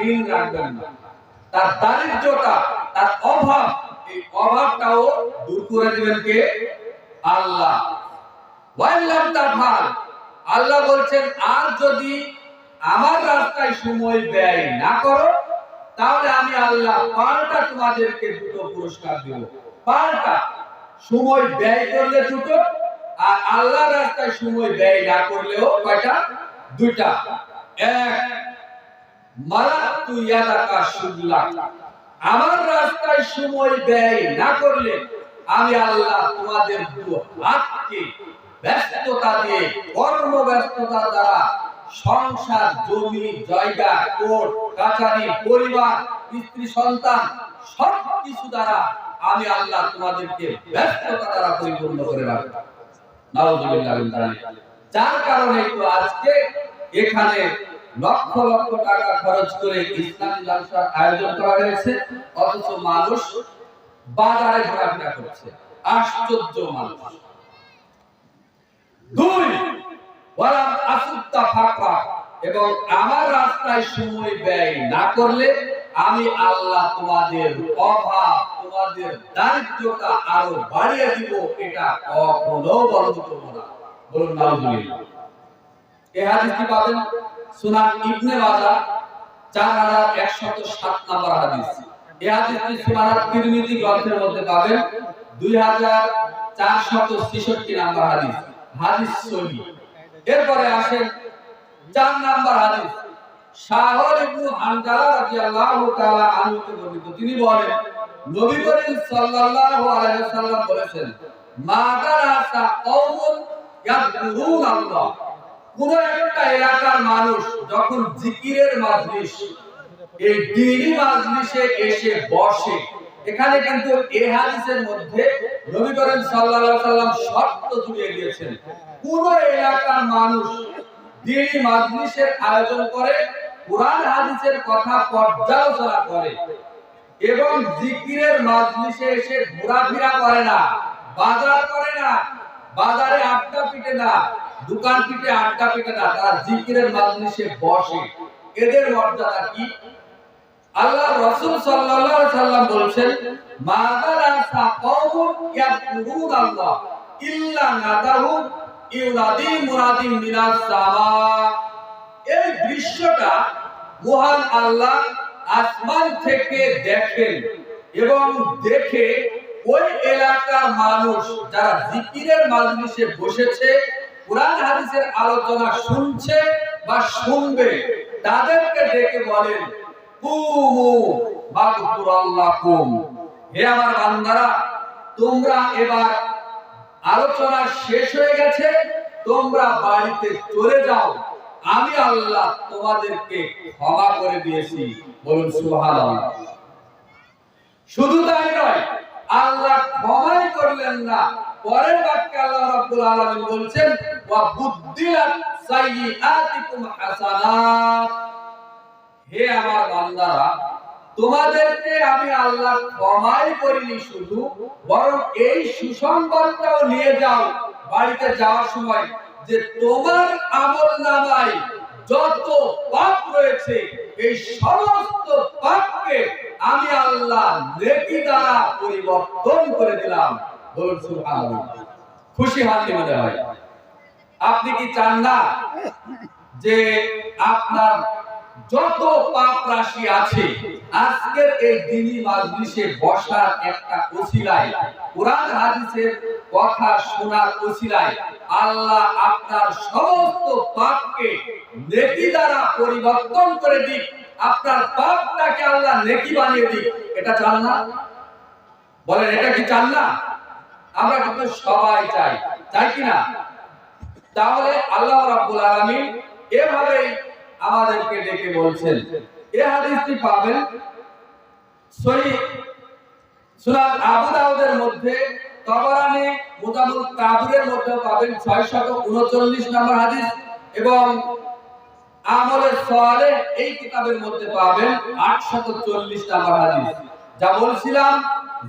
ঋণ রাখবেন না। তার দারিদ্রতা, তার অভাব, এই অভাবটাও দূর করে দিবেন কে? আল্লাহ। আল্লাহ বলছেন, আর যদি আমার রাস্তায় সময় ব্যয় না করো, তাহলে আমি আল্লাহ পাল্টা তোমাদেরকে দুটো পুরস্কার দেব। পাল্টা। সময় ব্যয় করলে দুটো, আর আল্লাহ রাস্তায় সময় ব্যয় না করলেও কয়টা? দুইটা। এক আমার রাস্তায় সময় ব্যয় না করলে আমি আল্লাহ তোমাদের হাতকে ব্যস্ততা দিয়ে কর্ম ব্যস্ততা দ্বারা সংসার, জমি, জায়গা কোর্ট কাছারি পরিবার, স্ত্রী, সন্তান সব কিছু দ্বারা আমি আল্লাহ তোমাদেরকে ব্যস্ততা দ্বারা পরিপূর্ণ করে রাখব। যার কারণে তো আজকে এখানে লক্ষ লক্ষ টাকা খরচ করে ইসলামী জালসার আয়োজন করা হয়েছে, অথচ মানুষ বাজারে ঘোরাফেরা করছে। আশ্চর্য মানুষ। দুই ওয়ালাম আসুত্তা ফাঁকা এবং আমার রাস্তায় সময় ব্যয় না করলে আমি আল্লাহ তোমাদের অভাব, তোমাদের দারিদ্রতা আরও বাড়িয়ে দিব, এটা কখনো বন্ধ করব না। বলুন, নাউজুবিল্লাহ। এই হাদিসটি পাবেন? সুনান ইবনে মাজাহ 4107 নম্বর হাদিস। এই হাদিসটি সুনান তিরমিজি গ্রন্থের মধ্যে পাবেন 2466 নম্বর হাদিস হাদিস সহিহ এরপরে আসেন চার নাম্বার হাদিস। শাহর ইবনু হানজালা রাদিয়াল্লাহু তাআলা আনহু বর্ণিত। তিনি বলেন, নবী করিম সাল্লাল্লাহু আলাইহি ওয়াসাল্লাম বলেছেন, মা দারাসা কওমুন ইয়াযকুরুন আল্লাহ কোন একটা এলাকার মানুষ যখন জিকিরের মাজলিস, এই দিনী মাজলিসে এসে বসে। এখানে কিন্তু এই হাদিসের মধ্যে নবী করিম সাল্লাল্লাহু সাল্লাম শর্ত জুড়ে দিয়েছেন কোন এলাকার মানুষ দিনী মাজলিসের আয়োজন করে, কোরআন হাদিসের কথা পর্যালোচনা করে এবং জিকিরের মাজলিসে এসে ঘোরাফেরা করে না, বাজার করে না, বাজারে আড্ডা পিটে না দোকান পিটে আড্ডা পিটে না, তারা জিকিরের মাজলিসে বসে। এদের মর্যাদা কি? আল্লাহ রাসূল সাল্লাল্লাহু আলাইহি সাল্লাম বলেছেন মাদারাসা কওমুন ইয়াকুরুন আল্লাহ, ইল্লা নাদাহু ইউনাদি মুনাদিন মিনাস সামা। এই দৃশ্যটা মহান আল্লাহ আসমান থেকে দেখেন এবং দেখে ওই এলাকার মানুষ যারা জিকিরের মাজলিসে বসেছে কোরআন হাদিসের আলোচনা শুনছে বা শুনবে, তাদেরকে ডেকে বলেন, কুমু মাগফিরাল্লাকুম। হে আমার বান্দারা, তোমরা এবার আলোচনা শেষ হয়ে গেছে, তোমরা বাড়িতে চলে যাও। আমি আল্লাহ তোমাদেরকে ক্ষমা করে দিয়েছি। বলুন, সুবহানাল্লাহ। শুধু তাই নয়, আল্লাহ ক্ষমাই করলেন না। পরের বাক্যে আল্লাহ রাব্বুল আলামিন বলছেন ওয়া বুদ্দিলাত সাইয়্যাতিকুম হে আমার বান্দারা, তোমাদেরকে আমি আল্লাহ ক্ষমাই করিনি শুধু, বরং এই সুসংবাদটাও নিয়ে যাও বাড়িতে যাওয়ার সময় যে তোমার আমল নামায় যত পাপ রয়েছে, এই সমস্ত পাপকে আমি আল্লাহ নেকি দ্বারা পরিবর্তন করে দিলাম। বলুন সুবহানাল্লাহ। খুশি হাতে মনে হয়? আপনি কি চান না যে আপনার যত পাপ রাশি আছে, আজকের এই দিনী মাজলিসে বসার একটা ওসিলায়, কোরআন হাদিসের কথা শোনার ওসিলায় আল্লাহ আপনার সমস্ত পাপকে নেকি দ্বারা পরিবর্তন করে দিক, আপনার পাপটাকে আল্লাহ নেকি বানিয়ে দিক। এটা চান না? বলেন, এটা কি চান না? আমরা কিন্তু সবাই চাই চাই কি না? তাহলে আল্লাহ রাব্বুল আলামিন এভাবেই আমাদেরকে ডেকে বলছেন। এই হাদিসটি পাবেন সহিহ সূরা আবু দাউদের মধ্যে, তবরানি মুতামুল কাবিরের মধ্যে পাবেন 639 নম্বর হাদিস এবং আমলে সালেহ এই কিতাবের মধ্যে পাবেন 840 নম্বর হাদিস। যা বলছিলাম,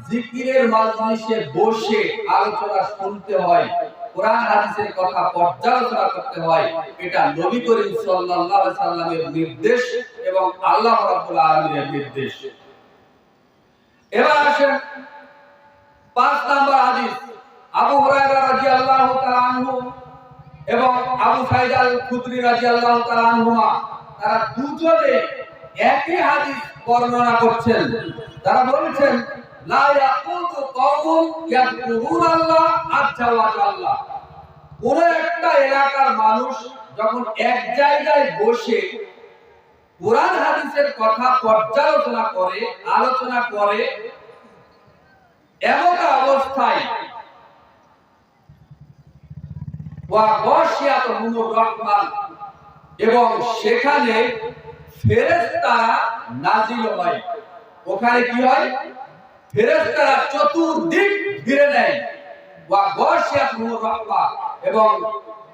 জিকিরের মাজলিসে বসে আলোচনা শুনতে হয়। কোরআন হাদিসের কথা পর্যালোচনা করতে হয়, এটা নবী করিম সাল্লাল্লাহু আলাইহি সাল্লামের নির্দেশ এবং আল্লাহ রাব্বুল আলামিনের নির্দেশ। এবার আসেন পাঁচ হাদিস, আবু হুরায়রা রাদিয়াল্লাহু তাআলা আনহু এবং আবু আল খুদরি রাদিয়াল্লাহু তাআলা আনহুমা, তারা দুজনে একই হাদিস বর্ণনা করছেন। তারা বলছেন লা একটা এলাকার মানুষ যখন এক জায়গায় বসে কোরআন হাদিসের কথা পর্যালোচনা করে, আলোচনা করে, এমন অবস্থায় এবং সেখানে ফেরেশতারা নাজিল হয়। ওখানে কি হয়? ফেরেশতারা চতুর্দিক ঘিরে নেয়। ওয়া এবং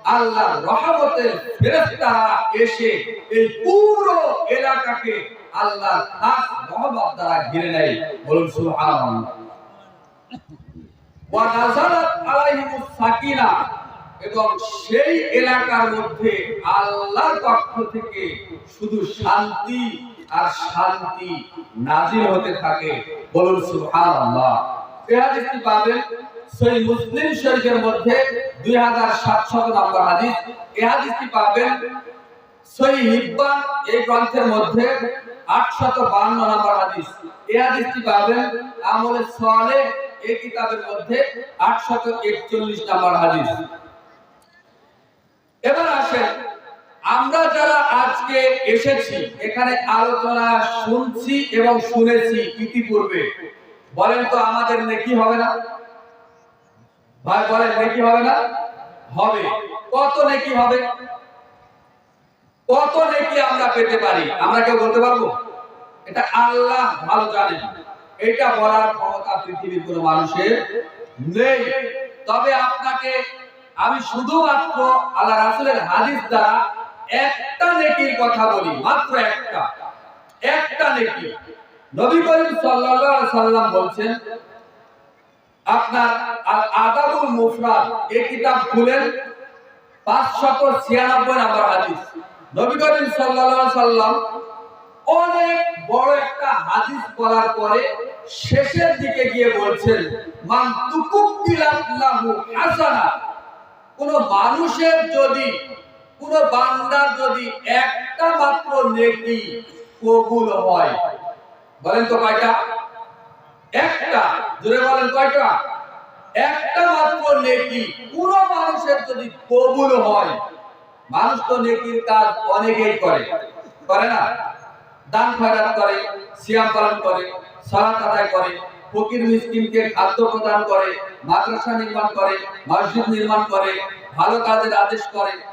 আল্লাহর রহমতের ফেরেশতারা এসে এই পুরো এলাকাকে আল্লাহর খাস রহমত দ্বারা ঘিরে নেয়। বলুন, সুবহানাল্লাহ। ওয়া নাযালাত আলাইহিমুস এবং সেই এলাকার মধ্যে আল্লাহর পক্ষ থেকে শুধু শান্তি আর শান্তি নাজিল হতে থাকে। বলুন সুবহানাল্লাহ। এই হাদিসটি পাবেন? সহিহ মুসলিম শরীফের মধ্যে 2700 নম্বর হাদিস। এই হাদিসটি পাবেন? সহিহ হিব্বান এই গ্রন্থের মধ্যে 852 নম্বর হাদিস। এই হাদিসটি পাবেন? আমলে সালেহ এই কিতাবের মধ্যে 841 নম্বর হাদিস। এবার আসেন আমরা যারা আজকে এসেছি, এখানে আলোচনা শুনছি এবং শুনেছি ইতিপূর্বে, বলেন তো আমাদের নেকি হবে না? ভাই, বলেন নেকি হবে না? হবে। কত নেকি হবে? কত নেকি আমরা পেতে পারি? আমরা কেউ বলতে পারব? এটা আল্লাহ ভালো জানেন। এটা বলার ক্ষমতা পৃথিবীর কোনো মানুষের নেই। তবে আপনাকে আমি শুধুমাত্র আল্লাহ রাসূলের হাদিস দ্বারা একটা নেকির কথা বলি, মাত্র একটা। একটা নেকি। নবী করিম সাল্লাল্লাহু আলাইহি সাল্লাম বলছেন, আপনার আল আদাবুল মুফরাদ এই কিতাব খুলেন 596 নম্বর হাদিস। নবী করিম সাল্লাল্লাহু আলাইহি সাল্লাম অনেক বড় একটা হাদিস পড়ার পরে শেষের দিকে গিয়ে বলছেন, মান তুকুবিলাল্লাহু হাসানা। কোন মানুষের যদি কোন বান্দার যদি একটা মাত্র নেকি কবুল হয়, বলেন তো কয়টা? একটা, জোরে বলেন কয়টা? একটা মাত্র নেকি কোন মানুষের যদি কবুল হয়, মানুষ তো নেকির কাজ অনেকেই করে। করে না? দান খয়রাত করে, সিয়াম পালন করে, সালাত আদায় করে, ফকির মিসকিনকে খাদ্য প্রদান করে, মাদ্রাসা নির্মাণ করে, মসজিদ নির্মাণ করে, ভালো কাজের আদেশ করে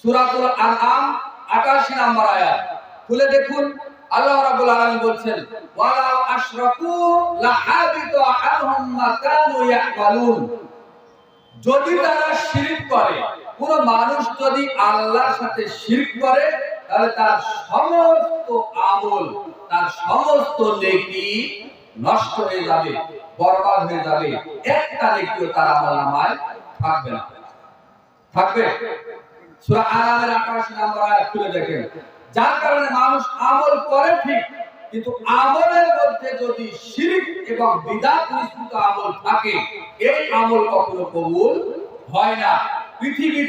সূরাতুল আনআম 88 নম্বর আয়াত। খুলে দেখুন, আল্লাহ রাব্বুল আলামিন বলছেন ওয়ালা আশরাকু আনহুম মা কানু যদি তারা শিরক করে, কোন মানুষ যদি আল্লাহর সাথে শিরক করে, তাহলে তার সমস্ত আমল, তার সমস্ত নেকি নষ্ট হয়ে যাবে, বরবাদ হয়ে যাবে। একটা নেকিও তার আমল নামায় থাকবে না। থাকবে? সূরা আনামের 28 নম্বর আয়াত খুলে দেখেন। যার কারণে মানুষ আমল করে ঠিক, কিন্তু আমলের মধ্যে যদি শিরিক এবং বিদাত মিশ্রিত আমল থাকে, এই আমল কখনো কবুল হয় না। পৃথিবী